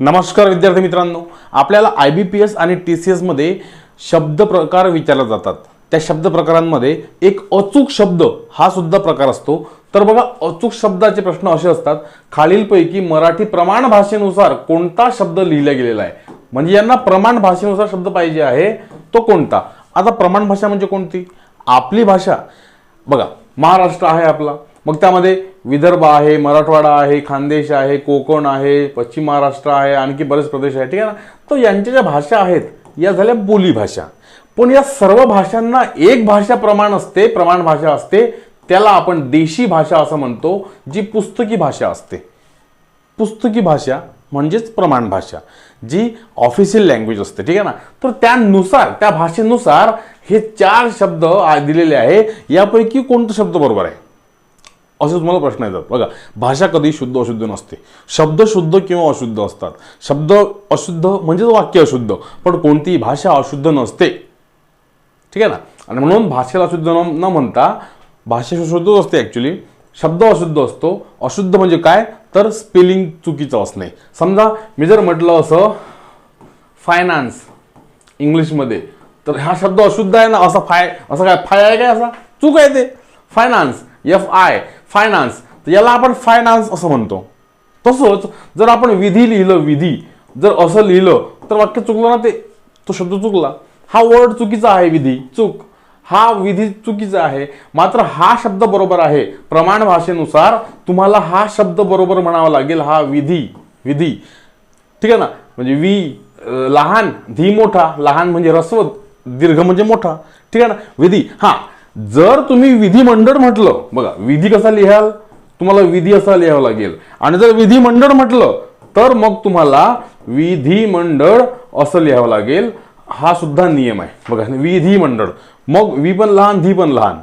नमस्कार विद्यार्थी मित्रांनो. आपल्याला आय बी पी एस आणि टी सी एसमध्ये शब्द प्रकार विचारले जातात. त्या शब्द प्रकारांमध्ये एक अचूक शब्द हा सुद्धा प्रकार असतो. तर बघा अचूक शब्दाचे प्रश्न असे असतात खालीलपैकी मराठी प्रमाण भाषेनुसार कोणता शब्द लिहिला गेलेला आहे? म्हणजे यांना प्रमाण भाषेनुसार शब्द पाहिजे आहे तो कोणता? आता प्रमाण भाषा म्हणजे कोणती? आपली भाषा. बघा महाराष्ट्र आहे आपला. मग त्यामध्ये विदर्भ आहे मराठवाडा आहे खानदेश आहे कोकण आहे पश्चिम महाराष्ट्र आहे आणखी बरेच प्रदेश आहे ठीक आहे ना? तर यांच्या ज्या भाषा आहेत या झाल्या बोलीभाषा पण या सर्व भाषांना एक भाषा प्रमाण असते प्रमाण भाषा असते त्याला आपण देशी भाषा असं म्हणतो जी पुस्तकी भाषा असते. पुस्तकी भाषा म्हणजेच प्रमाण भाषा जी ऑफिशियल लँग्वेज असते ठीक आहे ना? तर त्यानुसार त्या भाषेनुसार हे चार शब्द दिलेले आहे यापैकी कोणता शब्द बरोबर आहे? असे तुम्हाला प्रश्न येतात. बघा भाषा कधी शुद्ध अशुद्ध नसते. शब्द शुद्ध किंवा अशुद्ध असतात. शब्द अशुद्ध म्हणजेच वाक्य अशुद्ध पण कोणतीही भाषा अशुद्ध नसते. ठीक आहे ना? आणि म्हणून भाषेला अशुद्ध न म्हणता भाषा शुद्ध असते ॲक्च्युली शब्द अशुद्ध असतो. अशुद्ध म्हणजे काय? तर स्पेलिंग चुकीचं असणे. समजा मी जर म्हटलं असं फायनान्स इंग्लिशमध्ये तर हा शब्द अशुद्ध आहे ना? असा फाय असं काय? फाय आहे काय असा? चूक आहे ते. फायनान्स एफ आय फायनान्स तर याला आपण फायनान्स असं म्हणतो. तसंच जर आपण विधी लिहिलं विधी जर असं लिहिलं तर वाक्य चुकलं ना ते? तो शब्द चुकला. हा वर्ड चुकीचा आहे विधी. चूक. हा विधी चुकीचा आहे. मात्र हा शब्द बरोबर आहे. प्रमाण भाषेनुसार तुम्हाला हा शब्द बरोबर म्हणावा लागेल. हा विधी विधी. ठीक आहे ना? म्हणजे वी लहान धी मोठा. लहान म्हणजे रस्व दीर्घ म्हणजे मोठा. ठीक आहे ना? विधी. हा. जर तुम्ही विधिमंडळ म्हटलं बघा विधी कसा लिहाल? तुम्हाला विधी असा लिहावं लागेल. आणि जर विधिमंडळ म्हटलं तर मग तुम्हाला विधिमंडळ असं लिहावं लागेल. हा सुद्धा नियम आहे. बघा विधिमंडळ. मग वी पण लहान धी पण लहान.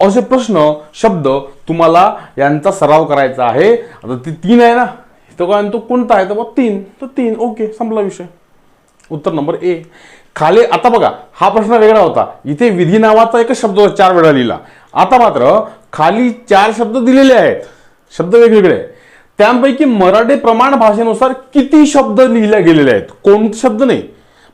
असे प्रश्न शब्द तुम्हाला यांचा सराव करायचा आहे. आता ती तीन आहे ना? तो काय तो कोणता आहे? तर मग तीन. तर तीन. ओके संपला विषय. उत्तर नंबर ए. खाली आता बघा हा प्रश्न वेगळा होता. इथे विधी नावाचा एकच शब्द चार वेळा लिहिला. आता मात्र खाली चार शब्द दिलेले आहेत. शब्द वेगवेगळे. आहेत. त्यापैकी मराठी प्रमाण भाषेनुसार किती शब्द लिहिले गेलेले आहेत? कोणते शब्द नाही?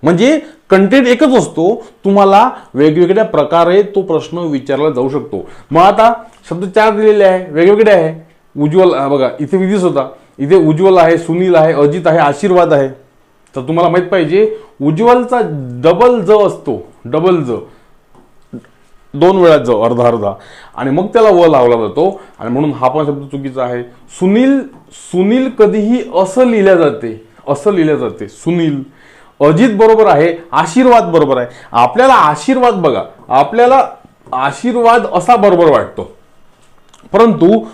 म्हणजे कंटेंट एकच असतो. तुम्हाला वेगवेगळ्या प्रकारे तो प्रश्न विचारला जाऊ शकतो. मग आता शब्द चार दिलेले आहे. वेगवेगळे आहे. उज्ज्वल बघा इथे विधीच होता. इथे उज्ज्वल आहे सुनील आहे अजित आहे आशीर्वाद आहे. तर तुम्हाला माहीत पाहिजे उज्ज्वलचा डबल ज असतो. डबल ज. दोन वेळा ज अर्धा अर्धा. आणि मग त्याला व लावला जातो. आणि म्हणून हा पण शब्द चुकीचा आहे. सुनील सुनील कधीही असं लिहिल्या जाते. असं लिहिल्या जाते. सुनील. अजित बरोबर आहे. आशीर्वाद बरोबर आहे. आपल्याला आशीर्वाद बघा. आपल्याला आशीर्वाद असा बरोबर वाटतो. परंतु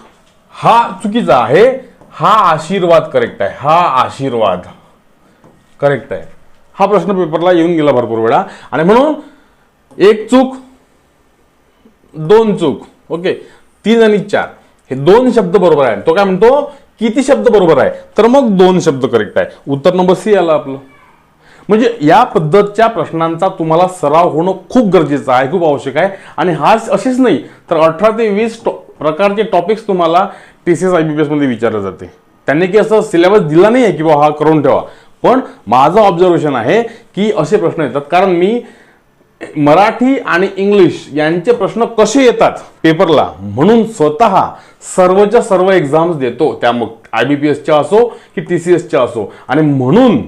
हा चुकीचा आहे. हा आशीर्वाद करेक्ट आहे. हा आशीर्वाद करेक्ट आहे. हा प्रश्न पेपरला येऊन गेला भरपूर वेळा. आणि म्हणून एक चूक दोन चूक ओके तीन आणि चार हे दोन शब्द बरोबर आहे. तो काय म्हणतो किती शब्द बरोबर आहे? तर मग दोन शब्द करेक्ट आहे. उत्तर नंबर सी आला आपलं. म्हणजे या पद्धतच्या प्रश्नांचा तुम्हाला सराव होणं खूप गरजेचं आहे खूप आवश्यक आहे. आणि हा असेच नाही तर अठरा ते वीस टॉ- प्रकारचे टॉपिक्स तुम्हाला T C S I B P एसमध्ये विचारले जाते. त्यांनी की असं सिलेबस दिला नाही आहे की बा हा करून ठेवा. पण माझं ऑब्झर्वेशन आहे की असे प्रश्न येतात. कारण मी मराठी आणि इंग्लिश यांचे प्रश्न कसे येतात पेपरला? म्हणून स्वतः सर्वच्या सर्व एक्झाम्स देतो. त्या मग आय बी पी एसच्या असो की टी सी एसच्या असो. आणि म्हणून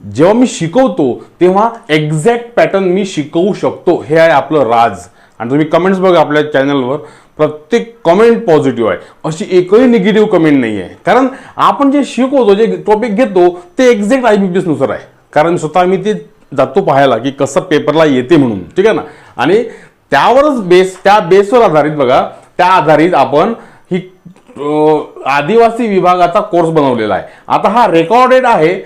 जेव्हा मी शिकवतो तेव्हा एक्झॅक्ट पॅटर्न मी शिकवू शकतो. हे आहे आपलं राज. आणि तुम्ही कमेंट्स बघा आपल्या चॅनलवर प्रत्येक कमेंट पॉझिटिव्ह आहे. अशी एकही निगेटिव्ह कमेंट नाही आहे कारण आपण जे शिकवतो जे टॉपिक घेतो ते एक्झॅक्ट आय बी पी एसनुसार आहे. कारण स्वतः मी ते जातो पाहायला की कसं पेपरला येते म्हणून. ठीक आहे ना? आणि त्यावरच बेस त्या बेसवर आधारित बघा त्या आधारित आपण ही आदिवासी विभागाचा कोर्स बनवलेला आहे. आता हा रेकॉर्डेड आहे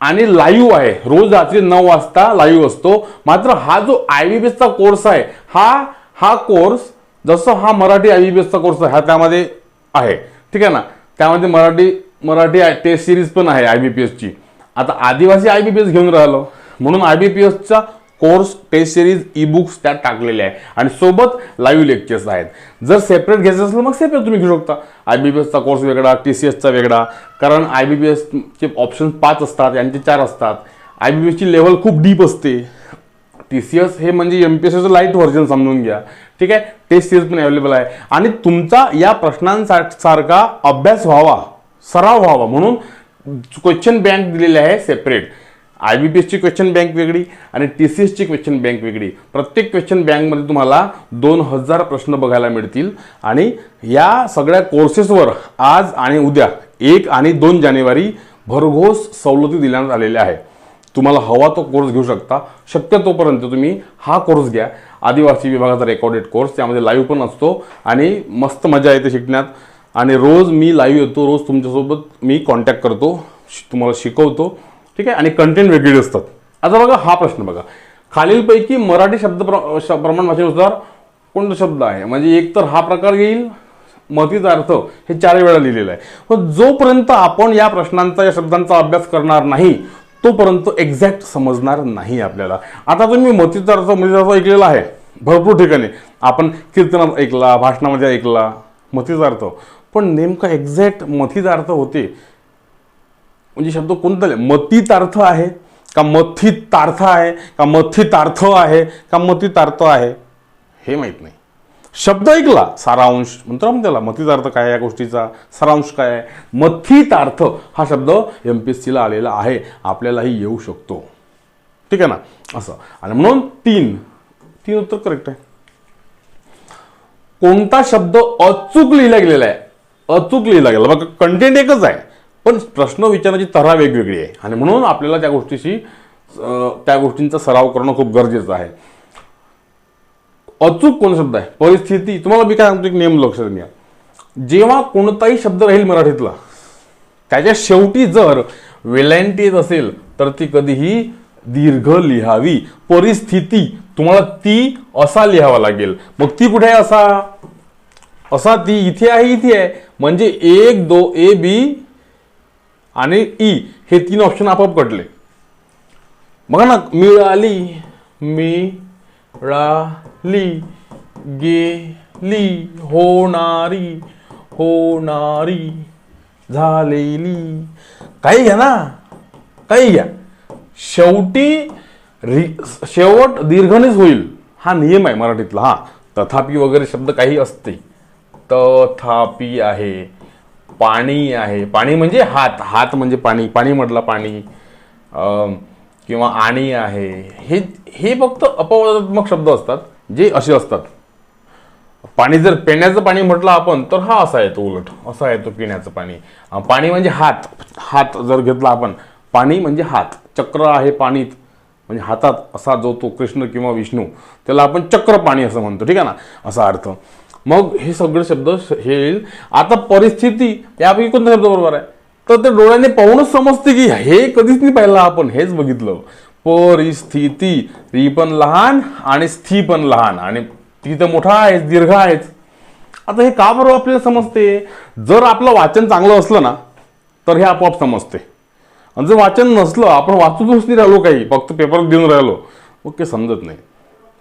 आणि लाईव्ह आहे. रोज रात्री नऊ वाजता लाईव्ह असतो. मात्र हा जो आय बी चा कोर्स आहे हा हा कोर्स जसं हा मराठी आय बी बी एसचा कोर्स हा त्यामध्ये आहे. ठीक आहे ना? त्यामध्ये मराठी मराठी टेस्ट सिरीज पण आहे आय बी पी एसची आता आदिवासी आय बी पी एस घेऊन राहिलो. म्हणून I B P एसचा course test series e books त्यात टाकलेले आहे. आणि सोबत लाईव्ह लेक्चर्स आहेत. जर सेपरेट घ्यायचं असेल मग सेपरेट तुम्ही घेऊ शकता. आय बी पी एसचा कोर्स वेगळा टी सी एसचा वेगळा. कारण आय बी पी एसचे ऑप्शन पाच असतात यांचे चार असतात. आय बी पी एसची लेवल खूप डीप असते. टी सी एस हे म्हणजे M P S light version समजून घ्या. ठीक आहे? टेस्ट सिरीज पण अवेलेबल आहे. आणि तुमचा या प्रश्नांसारखा अभ्यास व्हावा सराव व्हावा म्हणून क्वेश्चन बँक दिलेली आहे सेपरेट आय बी पी एसची क्वेश्चन बँक वेगळी आणि टी सी एसची क्वेश्चन बँक वेगळी. प्रत्येक क्वेश्चन बँकमध्ये तुम्हाला दोन हजार प्रश्न बघायला मिळतील. आणि या सगळ्या कोर्सेसवर आज आणि उद्या एक आणि दोन जानेवारी भरघोस सवलती देण्यात आलेल्या आहे तुम्हाला हवा तो कोर्स घेऊ शकता. शक्यतोपर्यंत तुम्ही हा कोर्स घ्या. आदिवासी विभागाचा रेकॉर्डेड कोर्स त्यामध्ये लाईव्ह पण असतो आणि मस्त मजा येते शिकण्यात. आणि रोज मी लाईव्ह येतो रोज तुमच्यासोबत मी कॉन्टॅक्ट करतो तुम्हाला शिकवतो. ठीक आहे? आणि कंटेंट वेगळे असतात. आता बघा हा प्रश्न बघा. खालीलपैकी मराठी शब्द प्र- श- प्रमाण भाषेनुसार कोणता शब्द आहे? म्हणजे एक तर हा प्रकार येईल मतीचा अर्थ हे चार वेळा लिहिलेलं आहे. पण जोपर्यंत आपण या प्रश्नांचा या शब्दांचा अभ्यास करणार नाही तोपर्यंत एक्झॅक्ट समजणार नाही आपल्याला. आता तुम्ही मतीचा अर्थ म्हणजे अर्थ ऐकलेला आहे. भरपूर ठिकाणी. आपण कीर्तनात ऐकला भाषणामध्ये ऐकला मतीचा अर्थ. पण नेमका एक्झॅक्ट मतीचा अर्थ होते. म्हणजे शब्द कोणता लिह- मतीतार्थ आहे का मथितार्थ आहे का मथितार्थ आहे का मतितार्थ आहे? हे माहीत नाही. शब्द ऐकला सारांश म्हणतो ना आपण त्याला मथितार्थ काय या गोष्टीचा? सारांश काय आहे? मथितार्थ हा शब्द एम पी एस सीला आलेला आहे. आपल्यालाही येऊ शकतो. ठीक आहे ना? असं. आणि म्हणून तीन. तीन उत्तर करेक्ट आहे. कोणता शब्द अचूक लिहिला गेलेला आहे? अचूक लिहिला गेला बघा कंटेंट एकच आहे. पण प्रश्न विचारण्याची तऱ्हा वेगवेगळी आहे. आणि म्हणून आपल्याला त्या गोष्टीशी त्या गोष्टींचा सराव करणं खूप गरजेचं आहे. अचूक कोण शब्द आहे? परिस्थिती तुम्हाला मी काय सांगतो एक नियम लक्षात घ्या. जेव्हा कोणताही शब्द राहील मराठीतला त्याच्या शेवटी जर वेलांटी येत असेल तर ती कधीही दीर्घ लिहावी. परिस्थिती तुम्हाला ती असा लिहावा लागेल. मग ती कुठे आहे असा? असा ती इथे आहे इथे आहे. म्हणजे एक दो ए बी आणि ई हे तीन ऑप्शन आपोआप कटले. बघा ना मिळाली मिळाली गेली होणारी होणारी झालेली. काही घ्या ना काही घ्या. शेवटी रि शेवट दीर्घनेच होईल. हा नियम आहे मराठीतला हा. तथापि वगैरे शब्द काही असते तथापि आहे पाणी आहे. पाणी म्हणजे हात हात म्हणजे पाणी पाणी म्हटलं पाणी किंवा आणि आहे. हे हे फक्त अपवादात्मक शब्द असतात. जे असे असतात. पाणी जर पिण्याचं पाणी म्हटलं आपण तर हा असा येतो उलट. असा येतो पिण्याचं पाणी. पाणी म्हणजे हात. हात जर घेतला आपण पाणी म्हणजे हात. चक्र आहे पाणीत. म्हणजे हातात असा जो तो कृष्ण किंवा विष्णू त्याला आपण चक्र पाणी असं म्हणतो. ठीक आहे ना? असा अर्थ. मग हे सगळे शब्द हे येईल. आता परिस्थिती यापैकी कोणता शब्द बरोबर आहे? तर ते डोळ्याने पाहूनच समजते की हे कधीच नाही पाहिलं आपण हेच बघितलं. परिस्थिती. री पण लहान आणि स्थी पण लहान. आणि ती तर मोठा आहेच दीर्घ आहेच. आता हे का बरोबर आपल्याला समजते? जर आपलं वाचन चांगलं असलं ना तर हे आपोआप समजते. आणि जर वाचन नसलं आपण वाचूनच नाही राहिलो काही फक्त पेपर देऊन राहिलो ओके समजत नाही.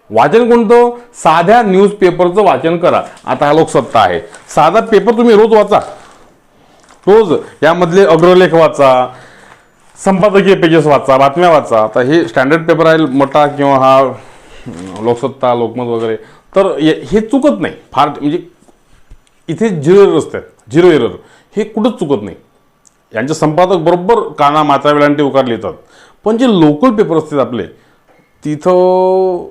वाचन कोणतं? साध्या न्यूज पेपरचं वाचन करा. आता हा लोकसत्ता आहे. साधा पेपर तुम्ही रोज वाचा. रोज यामधले अग्रलेख वाचा. संपादकीय पेजेस वाचा बातम्या वाचा. आता हे स्टँडर्ड पेपर आहे मोठा किंवा हा लोकसत्ता लोकमत वगैरे. तर हे हे चुकत नाही. फार म्हणजे इथे झिरो एरर असतात झिरो एरर हे कुठंच चुकत नाही. यांचे संपादक बरोबर काना मात्रा वेळांटी उकारले येतात पण जे लोकल पेपर असतात आपले तिथं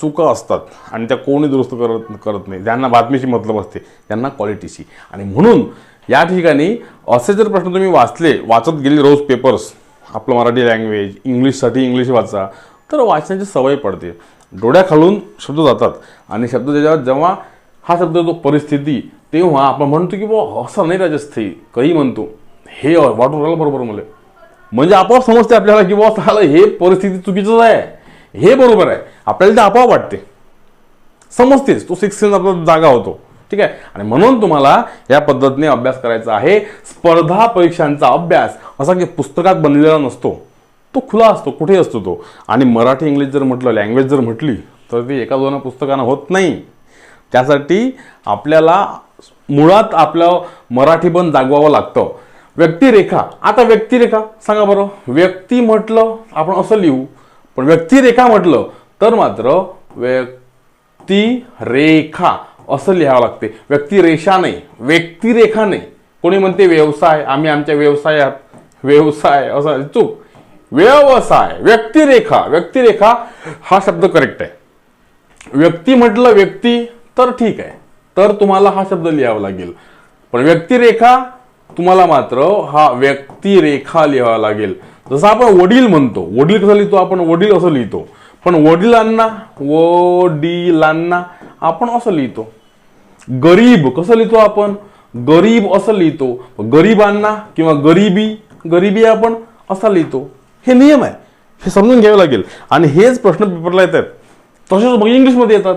चुका असतात. आणि त्या कोणी दुरुस्त करत करत नाही. ज्यांना बातमीशी मतलब असते त्यांना क्वालिटीशी आणि म्हणून या ठिकाणी असे जर प्रश्न तुम्ही वाचले वाचत गेले रोज पेपर्स आपलं मराठी लँग्वेज इंग्लिशसाठी इंग्लिश वाचा. तर वाचण्याची सवय पडते. डोळ्याखालून शब्द जातात. आणि शब्द त्याच्यावर जेव्हा हा शब्द येतो परिस्थिती तेव्हा आपण म्हणतो की बुवा असं नाही राजस्थी काही म्हणतो. हे वाटून राहिलं बरोबर मला. म्हणजे आपोआप समजते आपल्याला की बुवा झालं. हे परिस्थिती चुकीचंच आहे. हे बरोबर आहे. आपल्याला ते आपोआप वाटते. समजतेच. तो सिक्स सेन्स आपला जागा होतो. ठीक आहे? आणि म्हणून तुम्हाला या पद्धतीने अभ्यास करायचा आहे. स्पर्धा परीक्षांचा अभ्यास असा की पुस्तकात बनलेला नसतो. तो खुला असतो कुठे असतो तो. आणि मराठी इंग्लिश जर म्हटलं लँग्वेज जर म्हटली तर ती एका दोन पुस्तकानं होत नाही. त्यासाठी आपल्याला मुळात आपलं मराठी पण जागवावं लागतं. व्यक्तिरेखा. आता व्यक्तिरेखा सांगा बरं. व्यक्ती म्हटलं आपण असं लिहू. पण व्यक्तिरेखा म्हटलं तर मात्र व्यक्तिरेखा असं लिहावं लागते व्यक्तिरेषा नाही. व्यक्तिरेखा नाही. कोणी म्हणते व्यवसाय आम्ही आमच्या व्यवसायात व्यवसाय असं चूक. व्यवसाय व्यक्तिरेखा. व्यक्तिरेखा हा शब्द करेक्ट आहे. व्यक्ती म्हटलं व्यक्ती तर ठीक आहे. तर तुम्हाला हा शब्द लिहावा लागेल. पण व्यक्तिरेखा तुम्हाला मात्र हा व्यक्तिरेखा लिहावा लागेल. जसं आपण वडील म्हणतो. वडील कसं लिहितो? आपण वडील असं लिहितो. पण वडिलांना वडिलांना आपण असं लिहितो. गरीब कसं लिहितो आपण? गरीब असं लिहितो. गरीबांना किंवा गरिबी गरिबी आपण असा लिहितो. हे नियम आहे. हे समजून घ्यावं लागेल. आणि हेच प्रश्न पेपरला येतात. तसेच मग इंग्लिशमध्ये येतात.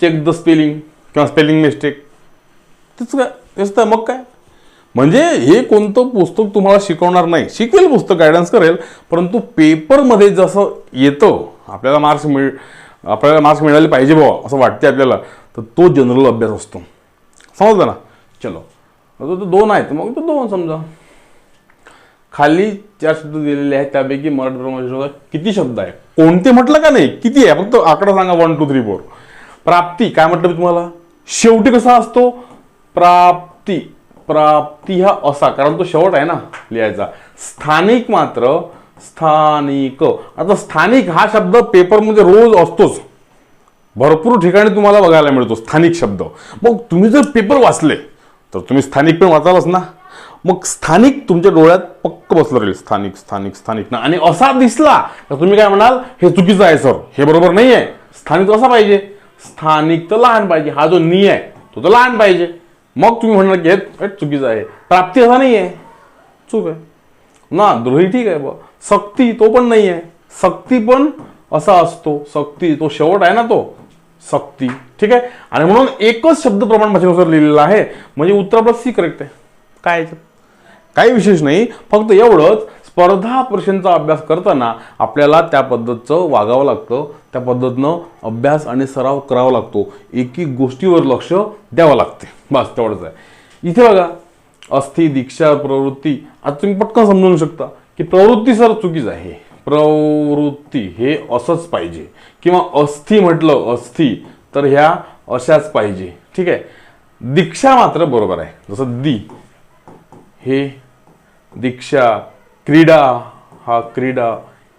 चेक द स्पेलिंग किंवा स्पेलिंग मिस्टेक तेच काय? तेच तर मग काय? म्हणजे हे कोणतं पुस्तक तुम्हाला शिकवणार नाही. शिकवेल पुस्तक गायडन्स करेल. परंतु पेपरमध्ये जसं येतं आपल्याला मार्क्स मिळ आपल्याला मार्क्स मिळाले पाहिजे बुवा असं वाटते आपल्याला. तर तो जनरल अभ्यास असतो. समजलं ना? चलो. तो दोन आहेत मग तो दोन समजा. खाली चार शब्द दिलेले आहेत त्यापैकी मराठी प्रमाण किती शब्द आहे कोणते म्हटलं का नाही? किती आहे? फक्त आकडा सांगा वन टू थ्री फोर प्राप्ती काय म्हटलं मी तुम्हाला? शेवटी कसा असतो? प्राप्ती. प्राप्ती हा असा कारण तो शेवट आहे ना लिहायचा. स्थानिक मात्र स्थानिक. आता स्थानिक हा शब्द पेपरमध्ये रोज असतोच. भरपूर ठिकाणी तुम्हाला बघायला मिळतो स्थानिक शब्द. मग तुम्ही जर पेपर वाचले तर तुम्ही स्थानिक पण वाचालच ना. मग स्थानिक तुमच्या डोळ्यात पक्क बसलं राहील स्थानिक स्थानिक स्थानिक. ना आणि असा दिसला तर तुम्ही काय म्हणाल हे चुकीचं आहे सर. हे बरोबर नाही आहे स्थानिक असा पाहिजे. स्थानिक तर लहान पाहिजे. हा जो नी आहे तो तर लहान पाहिजे. मग तुम्ही म्हणणार की हे हे चुकीचं आहे. प्राप्ती असा नाही आहे चूक आहे. ना द्रोही ठीक आहे बा सक्ती तो पण नाही आहे सक्ती पण असा असतो. सक्ती तो शेवट आहे ना तो. सक्ती ठीक आहे? आणि म्हणून एकच शब्द प्रमाण भाषेनुसार लिहिलेला आहे. म्हणजे उत्तर आपलं सी करेक्ट आहे. काय? काही विशेष नाही. फक्त एवढंच स्पर्धा परीक्षांचा अभ्यास करताना आपल्याला त्या पद्धतीचं वागावं लागतं. त्या पद्धतीनं अभ्यास आणि सराव करावा लागतो. एक एक गोष्टीवर लक्ष द्यावं लागते. बस तेवढंच आहे. इथे बघा अस्थि दीक्षा प्रवृत्ती. आता तुम्ही पटकन समजून शकता की प्रवृत्ती सर चुकीच आहे. प्रवृत्ती हे असंच पाहिजे. किंवा अस्थि म्हटलं अस्थि तर ह्या अशाच पाहिजे. ठीक आहे? दीक्षा मात्र बरोबर आहे. जसं दी हे दीक्षा क्रीडा हा क्रीडा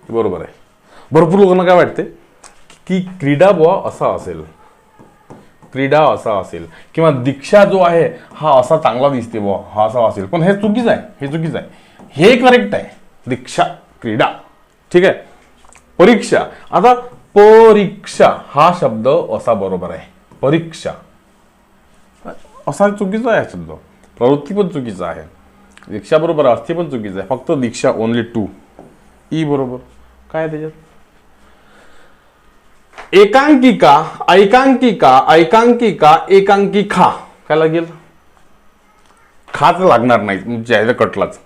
बरोबर आहे. भरपूर लोकांना काय वाटते की क्रीडा बुवा असा असेल. क्रीडा असा असेल किंवा दीक्षा जो आहे हा असा चांगला दिसते बुवा हा असा असेल. पण हे चुकीचं आहे हे चुकीचं आहे. हे करेक्ट आहे. दीक्षा क्रीडा. ठीक आहे? परीक्षा. आता परीक्षा हा शब्द असा बरोबर आहे. परीक्षा. असा चुकीचा आहे शब्द. प्रवृत्ती पण चुकीचा आहे. दीक्षा बरोबर असते पण चुकीचं आहे. फक्त दीक्षा ओनली टू ई बरोबर. काय आहे त्याच्यात? एकांकिका ऐकांकिका ऐकांकिका एकांकिका काय लागेल? खाच लागणार नाही तुमच्या कटलाच.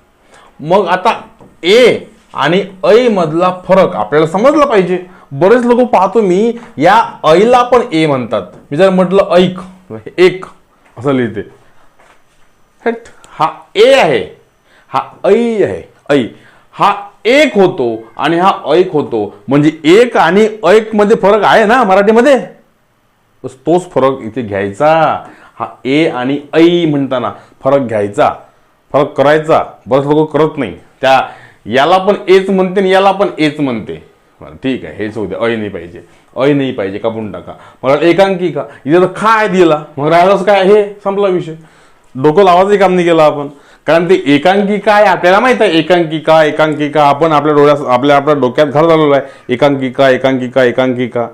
मग आता ए आणि ऐ मधला फरक आपल्याला समजला पाहिजे. बरेच लोक पाहतो मी या ऐला पण ए म्हणतात. मी जर म्हटलं ऐक एक असं लिहिते. हेट हा ए आहे. हा ऐ आहे. ऐ. हा एक होतो आणि हा ऐक होतो. म्हणजे एक आणि ऐकमध्ये फरक आहे ना मराठीमध्ये? तोच फरक इथे घ्यायचा. हा ए आणि ऐ म्हणताना फरक घ्यायचा. फरक करायचा. बरेच लोक करत नाही. त्या याला पण एच म्हणते आणि याला पण एच म्हणते. ठीक आहे. हेच होऊ दे. ऐ नाही पाहिजे. ऐ नाही पाहिजे. कापून टाका. मला एकांकी का? इथे तर काय दिला. मग राहिलाच काय? हे संपला विषय. डोकं लावायचंही काम नाही केलं आपण. कारण ते एकांकिका आहे आपल्याला माहीत आहे एकांकिका एकांकिका. आपण आपल्या डोळ्यात आपल्या आपल्या डोक्यात घर झालेलो आहे. एकांकिका एकांकिका एकांकिका.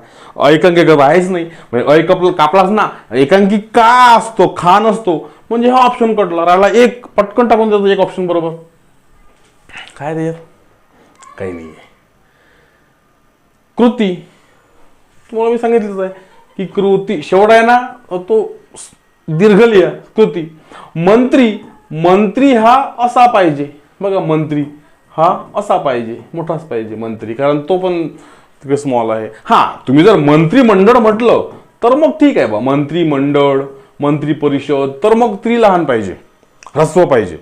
ऐकांकिका आहेच नाही. म्हणजे ऐक कापलाच ना. एकांकिका असतो खान असतो. म्हणजे हा ऑप्शन कटला. राहिला एक पटकन टाकून देतो एक ऑप्शन बरोबर. काय रे? काही नाही आहे. कृती. तुम्हाला मी सांगितलंच आहे की कृती शेवट आहे ना तो दीर्घ लिहा. कृती. मंत्री मंत्री हा असा पाहिजे. बघा मंत्री हा असा पाहिजे. मोठाच पाहिजे मंत्री कारण तो पण तिकडे स्मॉल आहे. हा तुम्ही जर मंत्रिमंडळ म्हटलं तर मग ठीक आहे बा. मंत्रिमंडळ मंत्री परिषद तर मग त्री लहान पाहिजे ह्रस्व पाहिजे.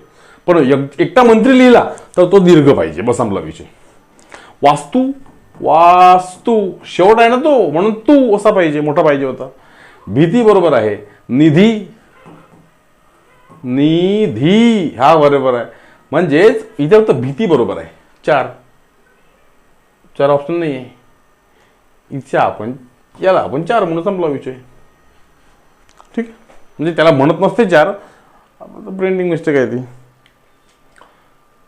पण एक- एकटा मंत्री लिहिला तर तो दीर्घ पाहिजे बस संपला विषय वास्तू वास्तू शेवट आहे ना तो. म्हणून तू असा पाहिजे मोठा पाहिजे होता. भीती बरोबर आहे. निधी निधी. हा बरोबर आहे. म्हणजेच इथे फक्त भीती बरोबर आहे. चार. चार ऑप्शन नाही आहे इथे आपण याला आपण चार म्हणून संपला विषय. ठीक आहे. म्हणजे त्याला म्हणत नसते चार. प्रिंटिंग मिस्टेक आहे ती.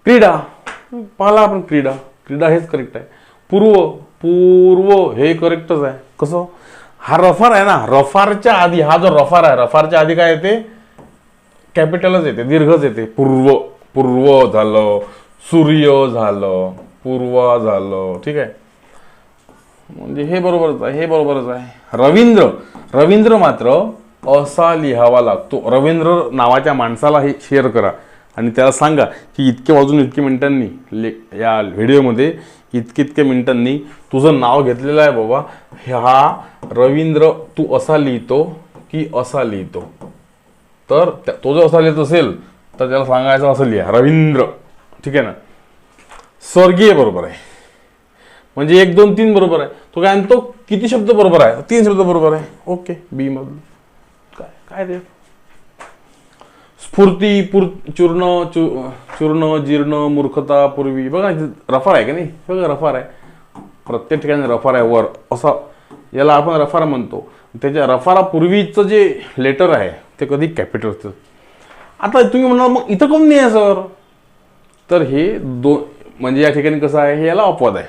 क्रीडा. पाहिला आपण क्रीडा. क्रीडा हेच करेक्ट आहे. पूर्व. पूर्व हे करेक्टच आहे. कसं? हा रफार आहे ना. रफारच्या आधी हा जो रफार आहे रफारच्या आधी काय येते? कॅपिटलच येते दीर्घच येते. पूर्व पूर्व झालं सूर्य झालं पूर्व झालं. ठीक आहे? म्हणजे हे बरोबरच आहे हे बरोबरच आहे. रवींद्र रवींद्र मात्र असा लिहावा लागतो. रवींद्र नावाच्या माणसाला हे शेअर करा. आणि त्याला सांगा की इतके वाजून इतके मिनिटांनी ले या व्हिडिओमध्ये इतके इतके मिनिटांनी तुझं नाव घेतलेलं आहे बाबा. हा रवींद्र तू असा लिहितो की असा लिहितो. तर तो जर असा लिहित असेल तर त्याला सांगायचं असं लिहा. रवींद्र. ठीक आहे ना? स्वर्गीय बरोबर आहे. म्हणजे एक दोन तीन बरोबर आहे. तो काय म्हणतो? किती शब्द बरोबर आहे? तीन शब्द बरोबर आहे. ओके. बी मधून काय काय ते स्फूर्ती पुर चूर्ण चू चूर्ण जीर्ण मूर्खता पूर्वी. बघा रफार आहे का नाही? बघा रफार आहे. प्रत्येक ठिकाणी रफार आहे. वर असा याला आपण रफार म्हणतो. त्याच्या रफारा पूर्वीचं जे लेटर आहे ते कधी कॅपिटल असतं आता तुम्ही म्हणाल मग इथं कोण नाही आहे सर तर हे दोन म्हणजे या ठिकाणी कसं आहे हे याला अपवाद आहे.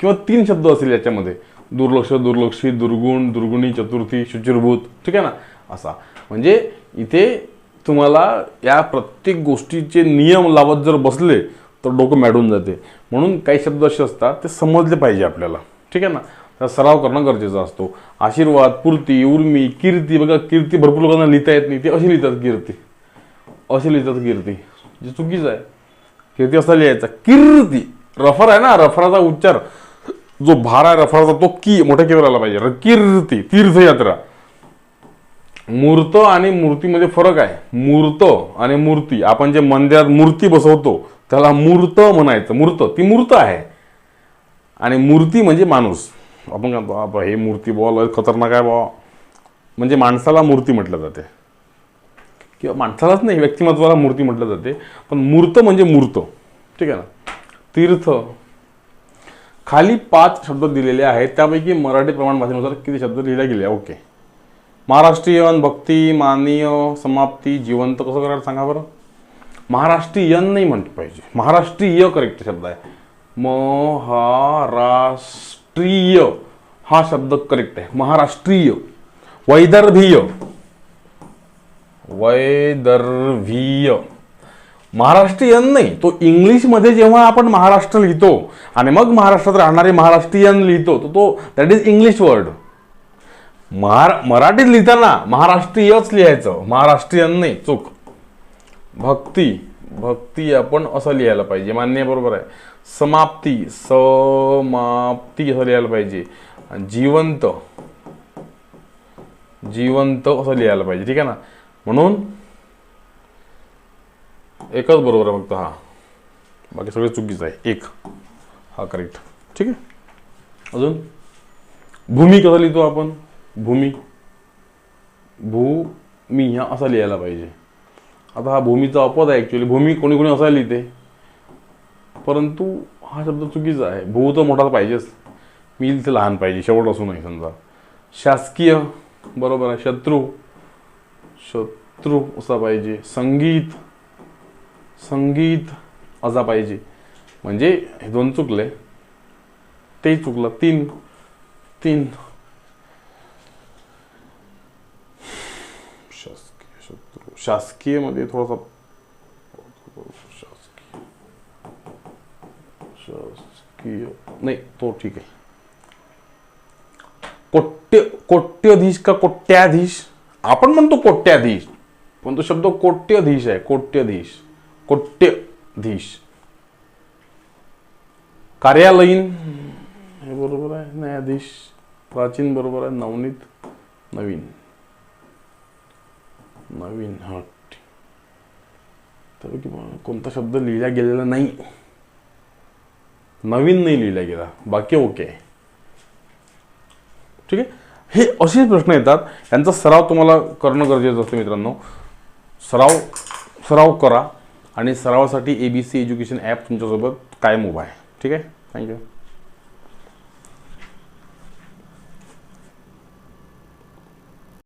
किंवा तीन शब्द असतील याच्यामध्ये. दुर्लक्ष दुर्लक्षी दुर्गुण दुर्गुणी चतुर्थी शुचिरभूत. ठीक आहे ना? असा. म्हणजे इथे तुम्हाला या प्रत्येक गोष्टीचे नियम लावत जर बसले तर डोकं मॅडून जाते. म्हणून काही शब्द असे असतात ते समजले पाहिजे आपल्याला. ठीक आहे ना? सराव करणं गरजेचं असतो. आशीर्वाद पूर्ती उर्मी कीर्ती बघा कीर्ती भरपूर लोकांना लिहिता येत नाही. ते अशी लिहितात कीर्ती. अशी लिहितात कीर्ती. जे चुकीचं आहे. कीर्ती असा लिहायचा. कीर्ती. रफर आहे ना रफराचा उच्चार. जो भार आहे रफराचा तो की मोठ्या केवर आला पाहिजे. कीर्ती तीर्थयात्रा. मूर्त आणि मूर्तीमध्ये फरक आहे. मूर्त आणि मूर्ती. आपण जे मंदिरात मूर्ती बसवतो त्याला मूर्त म्हणायचं. मूर्त. ती मूर्त आहे. आणि मूर्ती म्हणजे माणूस. आपण काय म्हणतो बा हे मूर्ती बॉल खतरनाक आहे बा म्हणजे माणसाला मूर्ती म्हटलं जाते. किंवा माणसालाच नाही व्यक्तिमत्वाला मूर्ती म्हटलं जाते. पण मूर्त म्हणजे मूर्त. ठीक आहे ना? तीर्थ. खाली पाच शब्द दिलेले आहेत. त्यापैकी मराठी प्रमाण भाषेनुसार किती शब्द लिहिले गेले? ओके. महाराष्ट्रीयन भक्ती माननीय समाप्ती जिवंत कसं करायला सांगा बरं? महाराष्ट्रीयन नाही म्हटलं पाहिजे. महाराष्ट्रीय करेक्ट शब्द आहे. महाराष्ट्रीय हा शब्द करेक्ट आहे. महाराष्ट्रीय. वैदर्भीय. वैदर्भीय. महाराष्ट्रीयन नाही तो इंग्लिशमध्ये जेव्हा आपण महाराष्ट्र लिहितो आणि मग महाराष्ट्रात राहणारे महाराष्ट्रीयन लिहितो तर तो दॅट इज इंग्लिश वर्ड महारा मराठीत लिहिताना महाराष्ट्रीयच लिहायचं. महाराष्ट्रीयन नाही चूक. भक्ती. भक्ती आपण असं लिहायला पाहिजे. मान्य बरोबर आहे. समाप्ती समाप्ती असं लिहायला पाहिजे. आणि जिवंत. जिवंत असं लिहायला पाहिजे ठीक आहे ना? म्हणून एकच बरोबर आहे फक्त हा. बाकी सगळं चुकीचं आहे. एक. हा करेक्ट ठीक आहे? अजून? भूमी कसं लिहितो आपण? भूमी. भूमी ह्या असा लिहायला पाहिजे. आता हा भूमीचा अपवाद आहे ॲक्च्युली भूमी कोणी कोणी असायला लिहिते. परंतु हा शब्द चुकीचा आहे. भू तर मोठा पाहिजेच. मी इथे लहान पाहिजे. शेवट असू नाही समजा. शासकीय बरोबर आहे. शत्रू. शत्रू असा पाहिजे. संगीत. संगीत असा पाहिजे. म्हणजे हे दोन चुकले. ते चुकलं. तीन. तीन शासकीय शत्रू शासकीयमध्ये थोडासा शासकीय शासकीय नाही तो ठीक आहे. कोट्य कोट्यधीश का कोट्याधीश? आपण म्हणतो कोट्याधीश पण तो शब्द कोट्यधीश आहे कोट्यधीश. कोट्यधीश. कार्यालयीन. हे बरोबर आहे. न्यायाधीश. प्राचीन बरोबर आहे. नवनीत नवीन. नवीन हट तर कोणता शब्द लिहिला गेलेला नाही. नवीन नाही लिहिला गेला. बाकी ओके. ठीक आहे? हे असेच प्रश्न येतात. यांचा सराव तुम्हाला करणं गरजेचं असतं मित्रांनो. सराव सराव करा आणि सरावासाठी A B C education app तुमच्यासोबत कायम उभा आहे. ठीक आहे? थँक्यू